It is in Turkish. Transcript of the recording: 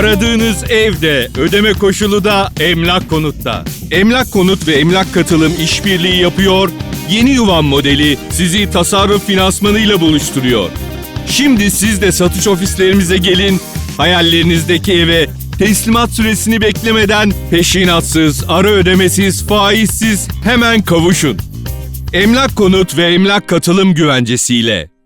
Aradığınız evde, ödeme koşulu da Emlak Konut'ta. Emlak Konut ve Emlak Katılım işbirliği yapıyor, yeni yuvan modeli sizi tasarruf finansmanıyla buluşturuyor. Şimdi siz de satış ofislerimize gelin, hayallerinizdeki eve teslimat süresini beklemeden peşinatsız, ara ödemesiz, faizsiz hemen kavuşun. Emlak Konut ve Emlak Katılım güvencesiyle.